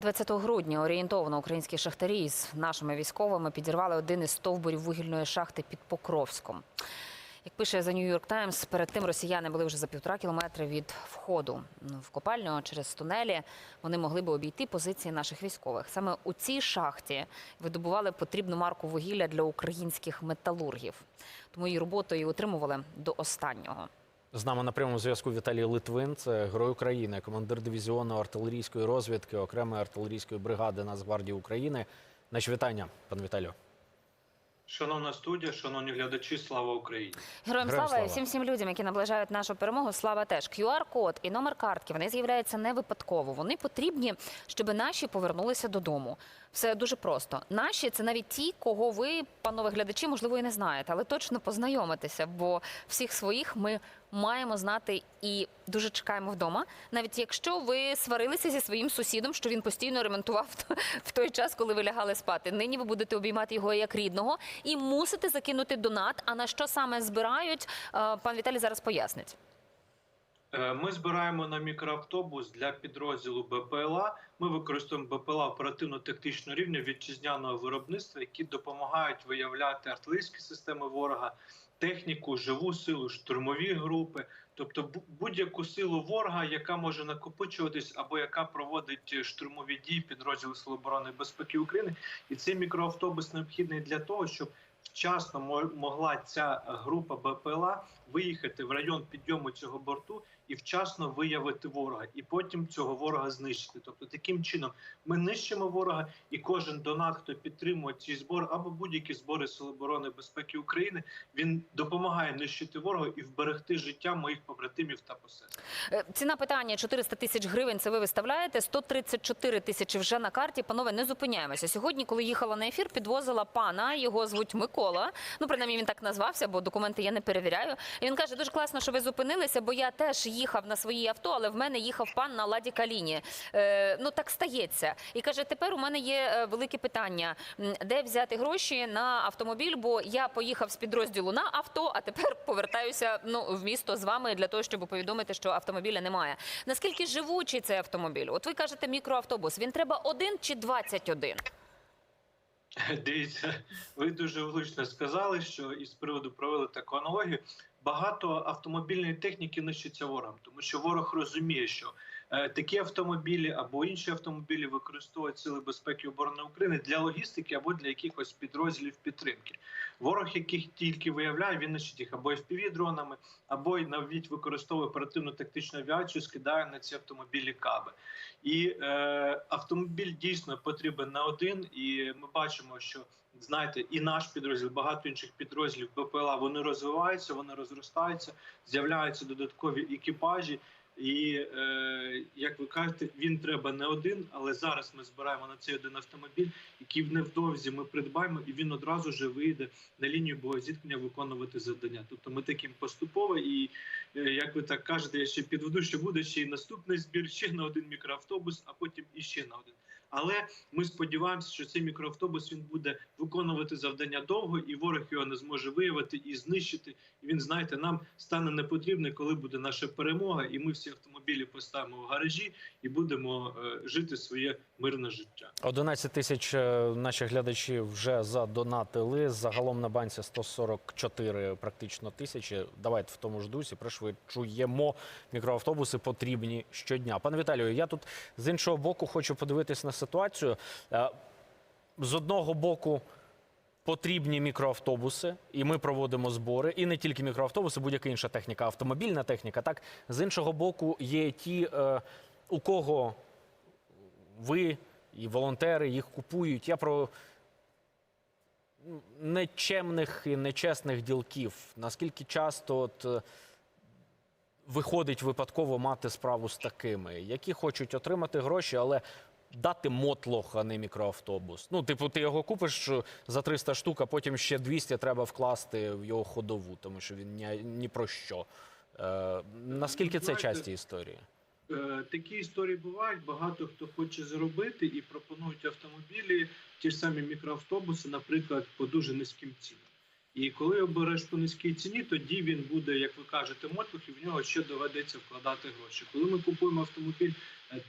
20 грудня орієнтовно українські шахтарі з нашими військовими підірвали один із стовбурів вугільної шахти під Покровськом. Як пише The New York Times, перед тим росіяни були вже за півтора кілометри від входу в копальню через тунелі. Вони могли би обійти позиції наших військових. Саме у цій шахті видобували потрібну марку вугілля для українських металургів. Тому її роботу і утримували до останнього. З нами на прямому зв'язку Віталій Литвин, це герой України, командир дивізіону артилерійської розвідки окремої артилерійської бригади Нацгвардії України. Наші вітання, пан Віталію. Шановна студія, шановні глядачі, слава Україні! Героям Героям слава і всім всім людям, які наближають нашу перемогу. Слава теж QR-код і номер картки. Вони з'являються не випадково. Вони потрібні, щоб наші повернулися додому. Все дуже просто. Наші це навіть ті, кого ви, панове глядачі, можливо, і не знаєте, але точно познайомитися, бо всіх своїх ми маємо знати і дуже чекаємо вдома. Навіть якщо ви сварилися зі своїм сусідом, що він постійно ремонтував в той час, коли ви лягали спати. Нині ви будете обіймати його як рідного і мусите закинути донат. А на що саме збирають, е, пан Віталій зараз пояснить. Е, Ми збираємо на мікроавтобус для підрозділу БПЛА. Ми використовуємо БПЛА оперативно-тактичного рівня вітчизняного виробництва, які допомагають виявляти артилерійські системи ворога, техніку, живу силу, штурмові групи, тобто будь-яку силу ворога, яка може накопичуватись або яка проводить штурмові дії підрозділу Сил оборони безпеки України. І цей мікроавтобус необхідний для того, щоб вчасно мо- могла ця група БПЛА виїхати в район підйому цього борту і вчасно виявити ворога, і потім цього ворога знищити. Тобто, таким чином ми нищимо ворога, і кожен донат, хто підтримує ці збори або будь-які збори Сил оборони безпеки України, він допомагає нищити ворога і вберегти життя моїх побратимів та посестер. Ціна питання 400 тисяч гривень. Це ви виставляєте 134 тисячі вже на карті. Панове, не зупиняємося. Сьогодні, коли їхала на ефір, підвозила пана. Його звуть Микола. Ну принаймні він так назвався, бо документи я не перевіряю. І він каже: дуже класно, що ви зупинилися, бо я теж їхав на своїй авто, але в мене їхав пан на ладі каліні. Е, ну так стається. І каже: тепер у мене є е, велике питання: де взяти гроші на автомобіль? Бо я поїхав з підрозділу на авто, а тепер повертаюся ну в місто з вами для того, щоб повідомити, що автомобіля немає. Наскільки живучий цей автомобіль? От ви кажете мікроавтобус. Він треба один чи 21? Дивіться, ви дуже влучно сказали, що із приводу провели таку аналогію. Багато автомобільної техніки нищиться ворогом, тому що ворог розуміє, що е, такі автомобілі або інші автомобілі використовують сили безпеки оборони України для логістики або для якихось підрозділів підтримки. Ворог, яких тільки виявляє, він нищить їх або fpv дронами, або й навіть використовує оперативну тактичну авіацію, скидає на ці автомобілі каби. І е, автомобіль дійсно потрібен на один, і ми бачимо, що знаєте, і наш підрозділ, багато інших підрозділів БПЛА вони розвиваються, вони розростаються, з'являються додаткові екіпажі. І е, як ви кажете, він треба не один, але зараз ми збираємо на цей один автомобіль, який невдовзі ми придбаємо, і він одразу же вийде на лінію боєзіткнення виконувати завдання. Тобто ми таким поступово, і е, як ви так кажете, я ще підведу, що буде ще й наступний збір, ще на один мікроавтобус, а потім іще на один. Але ми сподіваємося, що цей мікроавтобус він буде виконувати завдання довго, і ворог його не зможе виявити і знищити. І він, знаєте, нам стане непотрібний, коли буде наша перемога, і ми всі автомобілі поставимо в гаражі і будемо е, жити своє мирне життя. 11 тисяч е, наші глядачі вже задонатили. Загалом на банці 144 практично тисячі. Давайте в тому ж дусі пришвидшуємо. Мікроавтобуси потрібні щодня. Пане Віталію, я тут з іншого боку хочу подивитись на ситуацію. Е, З одного боку. Потрібні мікроавтобуси, і ми проводимо збори. І не тільки мікроавтобуси, будь-яка інша техніка, автомобільна техніка. Так з іншого боку, є ті, е, у кого ви і волонтери їх купують. Я про нечемних і нечесних ділків. Наскільки часто от, е, виходить випадково мати справу з такими, які хочуть отримати гроші, але дати мотлох, а не мікроавтобус. Ну, типу, ти його купиш за 300 штук, а потім ще 200 треба вкласти в його ходову, тому що він ні, ні про що. Е, наскільки це часті історії? Е, Такі історії бувають. Багато хто хоче заробити і пропонують автомобілі, ті ж самі мікроавтобуси, наприклад, по дуже низьким цінам. І коли обереш по низькій ціні, тоді він буде, як ви кажете, мотлох, і в нього ще доведеться вкладати гроші. Коли ми купуємо автомобіль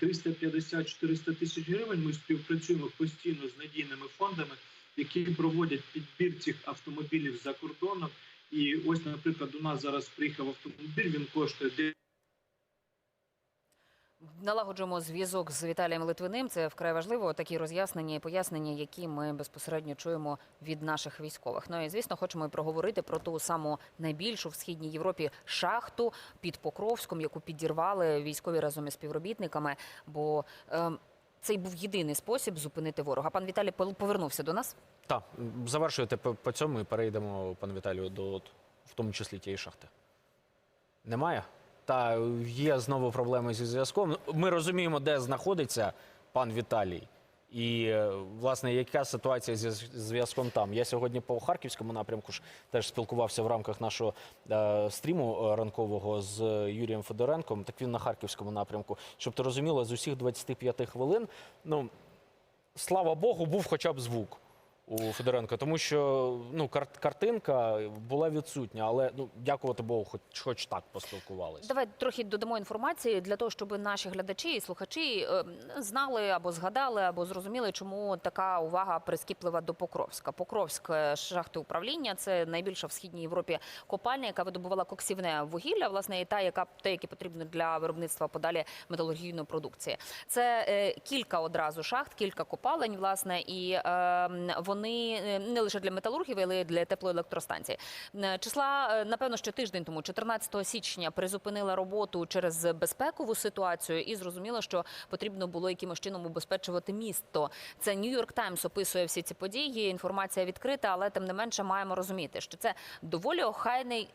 350-400 тисяч гривень. Ми співпрацюємо постійно з надійними фондами, які проводять підбір цих автомобілів за кордоном. І ось, наприклад, у нас зараз приїхав автомобіль. Він коштує Налагоджуємо зв'язок з Віталієм Литвиним. Це вкрай важливо. Такі роз'яснення і пояснення, які ми безпосередньо чуємо від наших військових. Ну і звісно, хочемо і проговорити про ту саму найбільшу в східній Європі шахту під Покровськом, яку підірвали військові разом із співробітниками. Бо ем, цей був єдиний спосіб зупинити ворога. Пан Віталій повернувся до нас. Так, завершуєте по, цьому і перейдемо, пане Віталію, до в тому числі тієї шахти. Немає? Та є знову проблеми зі зв'язком. Ми розуміємо, де знаходиться пан Віталій. І, е, власне, яка ситуація зі зв'язком там? Я сьогодні по харківському напрямку ж теж спілкувався в рамках нашого е, стріму е, ранкового з Юрієм Федоренком. Так він на харківському напрямку. Щоб ти розуміла, з усіх 25 хвилин, ну слава Богу, був хоча б звук у Федоренка, тому що ну кар- картинка була відсутня, але ну дякувати Богу, хоч хоч так поспілкувалися. Давай трохи додамо інформації для того, щоб наші глядачі і слухачі е, знали або згадали, або зрозуміли, чому така увага прискіплива до Покровська. Покровськ е, шахти управління це найбільша в східній Європі копальня, яка видобувала коксівне вугілля, власне, і та, яка те, яке потрібно для виробництва подалі металургійної продукції. Це е, кілька одразу шахт, кілька копалень, власне, і е, м, вони е, не лише для металургів, але й для теплоелектростанцій. Е, Числа, е, напевно, що тиждень тому, 14 січня, призупинила роботу через безпекову ситуацію і зрозуміло, що потрібно було якимось чином убезпечувати місто. Це Нью-Йорк Таймс описує всі ці події. Інформація відкрита, але тим не менше маємо розуміти, що це доволі охайний,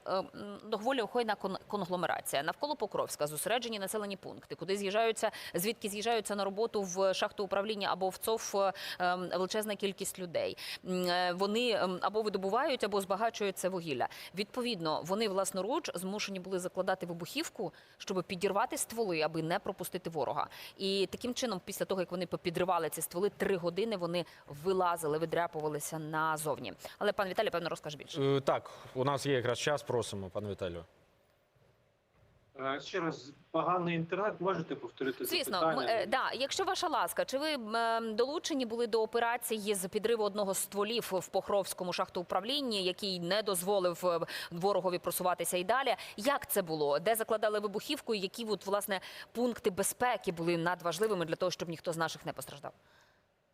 доволі охайна кон- конгломерація. Навколо Покровська зосереджені населені пункти, куди з'їжджаються, звідки з'їжджаються на роботу в шахту управління або в ЦОВ величезна кількість людей. М, е, Вони ем, або видобувають, або збагачують це вугілля. Відповідно, вони власноруч змушені були закладати вибухівку, щоб підірвати стволи, аби не пропустити ворога. І таким чином, після того як вони попідривали ці стволи, три години вони вилазили, видряпувалися назовні. Але пан Віталій, певно, розкаже більше. Е, Так, у нас є якраз час. Просимо, пане Віталію. Е, ще раз поганий інтернет. Можете повторити Звісно, запитання? е, да. Якщо ваша ласка, чи ви е, долучені були до операції з підриву одного з стволів в Покровському шахтоуправлінні, який не дозволив е, ворогові просуватися і далі? Як це було? Де закладали вибухівку? І які от, власне пункти безпеки були надважливими для того, щоб ніхто з наших не постраждав?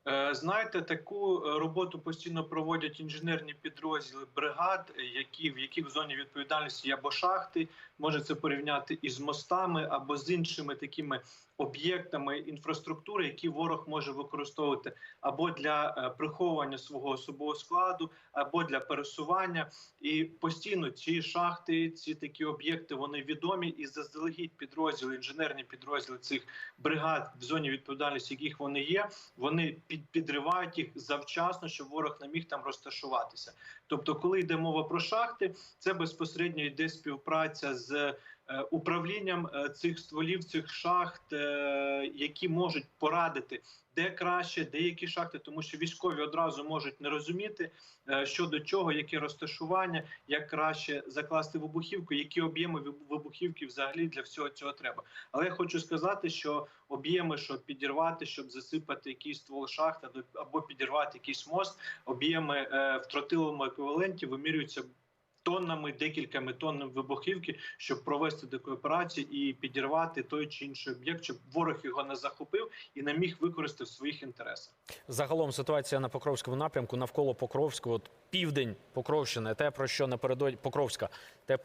Е, Знаєте, таку е, роботу постійно проводять інженерні підрозділи бригад, які в яких в зоні відповідальності є або шахти, може це порівняти із мостами або з іншими такими об'єктами інфраструктури, які ворог може використовувати або для е, приховування свого особового складу, або для пересування. І постійно ці шахти, ці такі об'єкти, вони відомі і заздалегідь підрозділи, інженерні підрозділи цих бригад в зоні відповідальності, яких вони є, вони під, підривають їх завчасно, щоб ворог не міг там розташуватися. Тобто, коли йде мова про шахти, це безпосередньо йде співпраця з управлінням е, цих стволів, цих шахт, е, які можуть порадити. Де краще, де які шахти, тому що військові одразу можуть не розуміти е, що до чого, яке розташування, як краще закласти вибухівку, які об'єми виб- вибухівки взагалі для всього цього треба. Але я хочу сказати, що об'єми, щоб підірвати, щоб засипати якийсь ствол шахти або- підірвати якийсь мост, об'єми е, в тротиловому еквіваленті вимірюються тоннами, декількома тоннами вибухівки, щоб провести таку операцію і підірвати той чи інший об'єкт, щоб ворог його не захопив і не міг використати в своїх інтересах. Загалом ситуація на Покровському напрямку навколо Покровського, от південь Покровщини, те про що напередодні Покровська, те. е,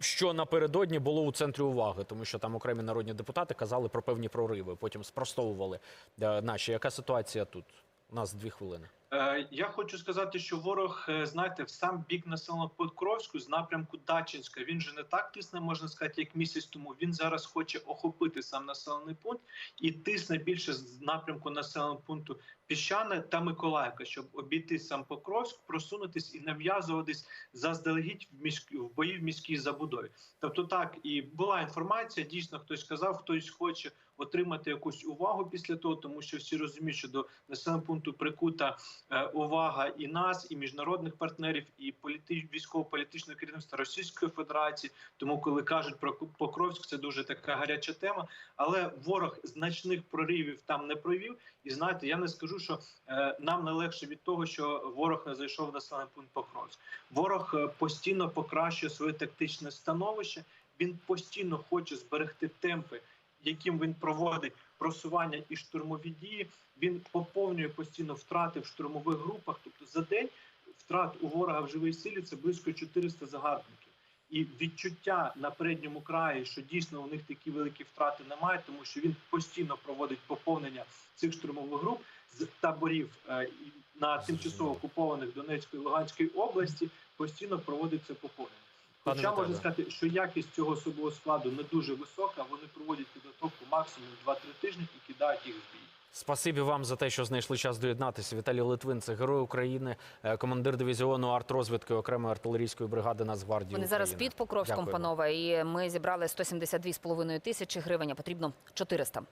Що напередодні було у центрі уваги, тому що там окремі народні депутати казали про певні прориви, потім спростовували е, наші. Яка ситуація тут? У нас дві хвилини. Е, Я хочу сказати, що ворог, е, знаєте, в сам бік населеного Покровську з напрямку Дачинська. Він же не так тисне, можна сказати, як місяць тому. Він зараз хоче охопити сам населений пункт і тисне більше з напрямку населеного пункту Піщане та Миколаївка, щоб обійти сам Покровськ, просунутись і нав'язуватись заздалегідь в міськ в бої в міській забудові. Тобто, так і була інформація. Дійсно, хтось сказав, хтось хоче отримати якусь увагу після того, тому що всі розуміють, що до населеного пункту прикута увага і нас, і міжнародних партнерів, і політи... військово-політичного керівництва Російської Федерації. Тому, коли кажуть про Покровськ, це дуже така гаряча тема. Але ворог значних проривів там не провів. І знаєте, я не скажу, що е, нам не легше від того, що ворог не зайшов в населений пункт Покровськ. Ворог е, постійно покращує своє тактичне становище. Він постійно хоче зберегти темпи, яким він проводить просування і штурмові дії. Він поповнює постійно втрати в штурмових групах. Тобто за день втрат у ворога в живій силі це близько 400 загарбників. І відчуття на передньому краї, що дійсно у них такі великі втрати немає, тому що він постійно проводить поповнення цих штурмових груп з таборів е, на тимчасово окупованих Донецької і Луганської області. Постійно проводиться поповнення. Хоча можна сказати, що якість цього особового складу не дуже висока. Вони проводять максимум 2-3 тижні і кидають їх в бій. Спасибі вам за те, що знайшли час доєднатися. Віталій Литвин, це герой України, е, командир дивізіону артрозвідки окремої артилерійської бригади Нацгвардії. Вони зараз під Покровськом, Дякую. панове, і ми зібрали 172,5 тисячі гривень, а потрібно 400.